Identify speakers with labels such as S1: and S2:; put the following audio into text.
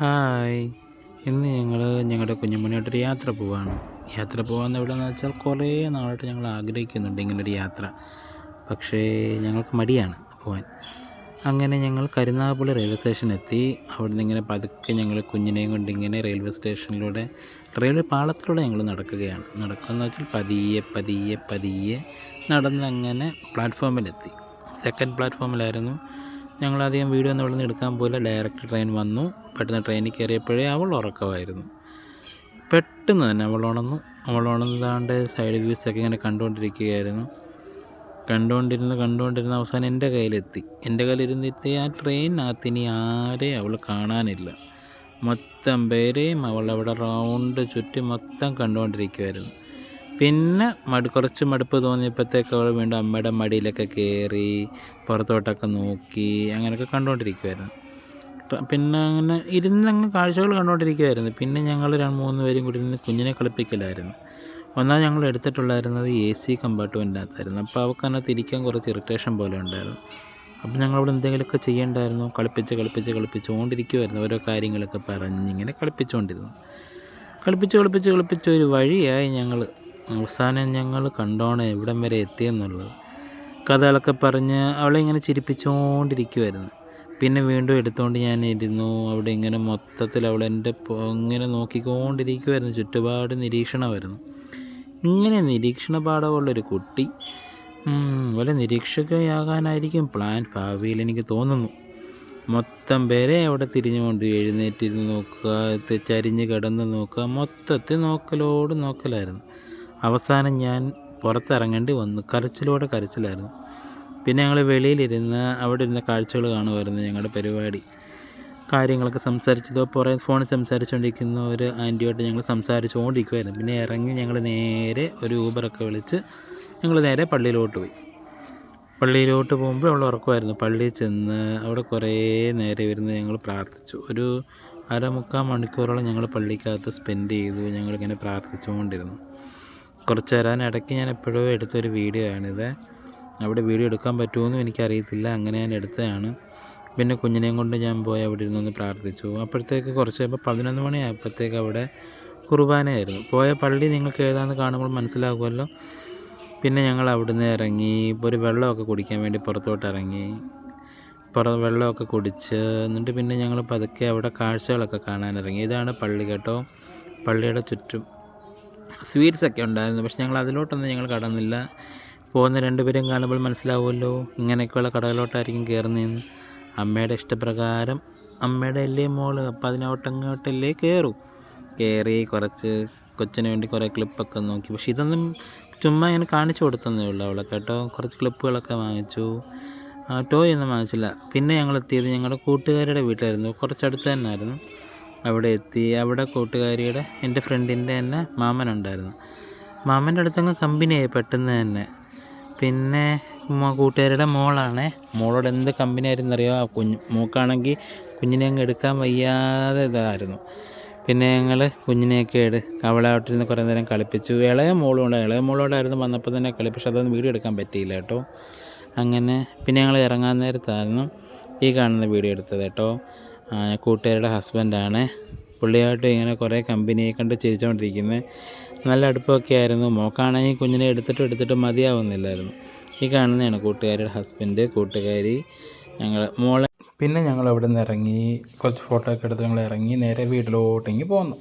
S1: Hi. ഇന്ന് ഞങ്ങൾ ഞങ്ങളുടെ കുഞ്ഞുമണിയായിട്ടൊരു യാത്ര പോവാണ്. യാത്ര പോകാമെന്ന് എവിടെയെന്ന് വെച്ചാൽ കുറേ നാളായിട്ട് ഞങ്ങൾ ആഗ്രഹിക്കുന്നുണ്ട് ഇങ്ങനൊരു യാത്ര. പക്ഷേ ഞങ്ങൾക്ക് മടിയാണ് പോകാൻ അങ്ങനെ ഞങ്ങൾ കരുനാഗപ്പള്ളി റെയിൽവേ സ്റ്റേഷൻ എത്തി. അവിടെ നിന്ന് ഇങ്ങനെ പതുക്കെ ഞങ്ങൾ കുഞ്ഞിനെയും കൊണ്ട് ഇങ്ങനെ റെയിൽവേ സ്റ്റേഷനിലൂടെ റെയിൽവേ പാളത്തിലൂടെ ഞങ്ങൾ നടക്കുകയാണ്. നടക്കുകയെന്ന് വെച്ചാൽ പതിയെ പതിയെ പതിയെ നടന്ന് അങ്ങനെ പ്ലാറ്റ്ഫോമിലെത്തി സെക്കൻഡ് പ്ലാറ്റ്ഫോമിലായിരുന്നു ഞങ്ങളധികം വീഡിയോ ഒന്നും ഇവിടെ എടുക്കാൻ പോലെ ഡയറക്റ്റ് ട്രെയിൻ വന്നു. പെട്ടെന്ന് ട്രെയിനിൽ കയറിയപ്പോഴേ അവൾ ഉറക്കമായിരുന്നു. പെട്ടെന്ന് തന്നെ അവൾ ഉണർന്നു. അവൾ ഉണർന്നതാണ്ട് സൈഡ് വ്യൂസ് ഒക്കെ ഇങ്ങനെ കണ്ടുകൊണ്ടിരിക്കുകയായിരുന്നു. കണ്ടുകൊണ്ടിരുന്ന് കണ്ടുകൊണ്ടിരുന്ന അവസാനം എന്റെ കയ്യിലെത്തി. എന്റെ കയ്യിലിരുന്നിട്ട് ആ ട്രെയിനകത്ത് ഇനി ആരെയും അവൾ കാണാനില്ല. മൊത്തം പേരെയും അവൾ അവിടെ റൗണ്ട് ചുറ്റി മൊത്തം കണ്ടുകൊണ്ടിരിക്കുമായിരുന്നു പിന്നെ മടു കുറച്ച് മടുപ്പ് തോന്നിയപ്പോഴത്തേക്ക് അവൾ വീണ്ടും അമ്മയുടെ മടിയിലൊക്കെ കയറി പുറത്തോട്ടൊക്കെ നോക്കി അങ്ങനെയൊക്കെ കണ്ടുകൊണ്ടിരിക്കുമായിരുന്നു പിന്നെ അങ്ങനെ ഇരുന്നങ്ങ് കാഴ്ചകൾ കണ്ടുകൊണ്ടിരിക്കുമായിരുന്നു പിന്നെ ഞങ്ങൾ രണ്ട് മൂന്ന് പേരും കൂടി ഇരുന്ന് കുഞ്ഞിനെ കളിപ്പിക്കലായിരുന്നു. ഒന്നാമത് ഞങ്ങൾ എടുത്തിട്ടുള്ളായിരുന്നത് എ സി കമ്പാർട്ട്മെന്റിനകത്തായിരുന്നു അപ്പോൾ അവൾക്ക് അതിനകത്ത് ഇരിക്കാൻ കുറച്ച് ഇറിറ്റേഷൻ പോലെ ഉണ്ടായിരുന്നു. അപ്പോൾ ഞങ്ങളവിടെ എന്തെങ്കിലുമൊക്കെ ചെയ്യണ്ടായിരുന്നു. കളിപ്പിച്ച് കളിപ്പിച്ച് കളിപ്പിച്ചുകൊണ്ടിരിക്കുമായിരുന്നു ഓരോ കാര്യങ്ങളൊക്കെ പറഞ്ഞ് ഇങ്ങനെ കളിപ്പിച്ചുകൊണ്ടിരുന്നു. കളിപ്പിച്ച് കളിപ്പിച്ച് കളിപ്പിച്ച് ഒരു വഴിയായി ഞങ്ങൾ അവസാനം ഞങ്ങൾ കണ്ടോണ എവിടം വരെ എത്തിയെന്നുള്ളത്. കഥകളൊക്കെ പറഞ്ഞ് അവളെ ഇങ്ങനെ ചിരിപ്പിച്ചുകൊണ്ടിരിക്കുമായിരുന്നു പിന്നെ വീണ്ടും എടുത്തുകൊണ്ട് ഞാൻ ഇരുന്നു. അവിടെ ഇങ്ങനെ മൊത്തത്തിൽ അവൾ എന്റെ ഇങ്ങനെ നോക്കിക്കൊണ്ടിരിക്കുമായിരുന്നു ചുറ്റുപാട് നിരീക്ഷണമായിരുന്നു. ഇങ്ങനെ നിരീക്ഷണ പാഠമുള്ളൊരു കുട്ടി അവളെ നിരീക്ഷകയാകാനായിരിക്കും പ്ലാൻ ഭാവിയിൽ എനിക്ക് തോന്നുന്നു. മൊത്തം പേരെ അവിടെ തിരിഞ്ഞുകൊണ്ട് എഴുന്നേറ്റിരുന്ന് നോക്കുക ചരിഞ്ഞ് കിടന്ന് നോക്കുക. മൊത്തത്തിൽ നോക്കലോട് നോക്കലായിരുന്നു. അവസാനം ഞാൻ പുറത്തിറങ്ങേണ്ടി വന്നു. കരച്ചിലോടെ കരച്ചിലായിരുന്നു. പിന്നെ ഞങ്ങൾ വെളിയിലിരുന്ന് അവിടെ ഇരുന്ന കാഴ്ചകൾ കാണുമായിരുന്നു ഞങ്ങളുടെ പരിപാടി. കാര്യങ്ങളൊക്കെ സംസാരിച്ചതോ പുറേ ഫോണിൽ സംസാരിച്ചുകൊണ്ടിരിക്കുന്ന ഒരു ആന്റിയോട്ട് ഞങ്ങൾ സംസാരിച്ചുകൊണ്ടിരിക്കുമായിരുന്നു പിന്നെ ഇറങ്ങി ഞങ്ങൾ നേരെ ഒരു ഊബറൊക്കെ വിളിച്ച് ഞങ്ങൾ നേരെ പള്ളിയിലോട്ട് പോയി. പള്ളിയിലോട്ട് പോകുമ്പോൾ അവൾ ഉറക്കമായിരുന്നു. പള്ളിയിൽ ചെന്ന് അവിടെ കുറേ നേരെ ഇരുന്ന് ഞങ്ങൾ പ്രാർത്ഥിച്ചു. ഒരു അരമുക്കാൽ മണിക്കൂറോളം ഞങ്ങൾ പള്ളിക്കകത്ത് സ്പെൻഡ് ചെയ്തു ഞങ്ങളിങ്ങനെ പ്രാർത്ഥിച്ചുകൊണ്ടിരുന്നു. കുറച്ച് നേരം ഇടയ്ക്ക് ഞാൻ എപ്പോഴോ എടുത്തൊരു വീഡിയോ ആണിത്. അവിടെ വീഡിയോ എടുക്കാൻ പറ്റുമോയെന്നും എനിക്കറിയത്തില്ല. അങ്ങനെ ഞാൻ എടുത്തതാണ്. പിന്നെ കുഞ്ഞിനെയും കൊണ്ട് ഞാൻ പോയി അവിടെ ഇരുന്നൊന്ന് പ്രാർത്ഥിച്ചു. അപ്പോഴത്തേക്ക് കുറച്ച് കഴിയുമ്പോൾ പതിനൊന്ന് മണിയായപ്പോഴത്തേക്ക് അവിടെ കുർബാനയായിരുന്നു. പോയ പള്ളി നിങ്ങൾക്ക് ഏതാണെന്ന് കാണുമ്പോൾ മനസ്സിലാകുമല്ലോ. പിന്നെ ഞങ്ങൾ അവിടുന്ന് ഇറങ്ങി ഒരു വെള്ളമൊക്കെ കുടിക്കാൻ വേണ്ടി പുറത്തോട്ട് ഇറങ്ങി. പുറ വെള്ളമൊക്കെ കുടിച്ച് എന്നിട്ട് പിന്നെ ഞങ്ങൾ പതുക്കെ അവിടെ കാഴ്ചകളൊക്കെ കാണാനിറങ്ങി ഇതാണ് പള്ളി കേട്ടോ. പള്ളിയുടെ ചുറ്റും. സ്വീറ്റ്സ് ഒക്കെ ഉണ്ടായിരുന്നു. പക്ഷെ ഞങ്ങൾ അതിലോട്ടൊന്നും ഞങ്ങൾ കടന്നില്ല. പോകുന്ന രണ്ടുപേരും കാണുമ്പോൾ മനസ്സിലാവുമല്ലോ ഇങ്ങനെയൊക്കെയുള്ള കടകളിലോട്ടായിരിക്കും കയറുന്നതെന്ന്. അമ്മയുടെ ഇഷ്ടപ്രകാരം അമ്മയുടെ അല്ലേ മോൾ? അപ്പം അതിനോട്ടങ്ങോട്ടല്ലേ കയറും? കയറി കുറച്ച് കൊച്ചിന് വേണ്ടി കുറേ ക്ലിപ്പൊക്കെ നോക്കി. പക്ഷെ ഇതൊന്നും ചുമ്മാ ഇങ്ങനെ കാണിച്ചു കൊടുത്തതേ ഉള്ളൂ അവളെ കേട്ടോ. കുറച്ച് ക്ലിപ്പുകളൊക്കെ വാങ്ങിച്ചു. ടോയ് ഒന്നും വാങ്ങിച്ചില്ല. പിന്നെ ഞങ്ങൾ എത്തിയത് ഞങ്ങളുടെ കൂട്ടുകാരുടെ വീട്ടിലായിരുന്നു. കുറച്ചടുത്ത് തന്നെ ആയിരുന്നു അവിടെ എത്തി. അവിടെ കൂട്ടുകാരിയുടെ എന്റെ ഫ്രണ്ടിന്റെ തന്നെ മാമനുണ്ടായിരുന്നു മാമന്റെ അടുത്തങ്ങ് കമ്പനിയായി പെട്ടെന്ന് തന്നെ. പിന്നെ കൂട്ടുകാരുടെ മോളാണ്. മോളോട് എന്ത് കമ്പനി ആയിരുന്നു അറിയോ? ആ കുഞ്ഞ് മോക്കാണെങ്കിൽ കുഞ്ഞിനെ അങ്ങ് എടുക്കാൻ വയ്യാതെ ഇതായിരുന്നു. പിന്നെ ഞങ്ങൾ കുഞ്ഞിനെയൊക്കെ എടു നിന്ന് കുറേ നേരം കളിപ്പിച്ചു. ഇളയ മോളും ഉണ്ട് ഇളയ മോളോടായിരുന്നു വന്നപ്പോൾ തന്നെ കളിപ്പിച്ചു അതൊന്നും വീഡിയോ എടുക്കാൻ പറ്റിയില്ല കേട്ടോ. അങ്ങനെ പിന്നെ ഞങ്ങൾ ഇറങ്ങാൻ നേരത്തായിരുന്നു ഈ കാണുന്ന വീഡിയോ എടുത്തത് കേട്ടോ. കൂട്ടുകാരുടെ ഹസ്ബൻഡാണ് പുള്ളിയായിട്ട് ഇങ്ങനെ കുറേ കമ്പനിയെ കണ്ട് ചിരിച്ചുകൊണ്ടിരിക്കുന്നത് നല്ല അടുപ്പമൊക്കെ ആയിരുന്നു. മോക്കാണെങ്കിൽ കുഞ്ഞിനെ എടുത്തിട്ട് എടുത്തിട്ട് മതിയാവുന്നില്ലായിരുന്നു. ഈ കാണുന്നതാണ് കൂട്ടുകാരുടെ ഹസ്ബൻഡ് കൂട്ടുകാരി. ഞങ്ങൾ മോളെ പിന്നെ ഞങ്ങൾ അവിടെ നിന്ന് ഇറങ്ങി. കുറച്ച് ഫോട്ടോ ഒക്കെ എടുത്ത് ഞങ്ങൾ ഇറങ്ങി. നേരെ വീട്ടിലോട്ടെങ്കിൽ പോന്നു.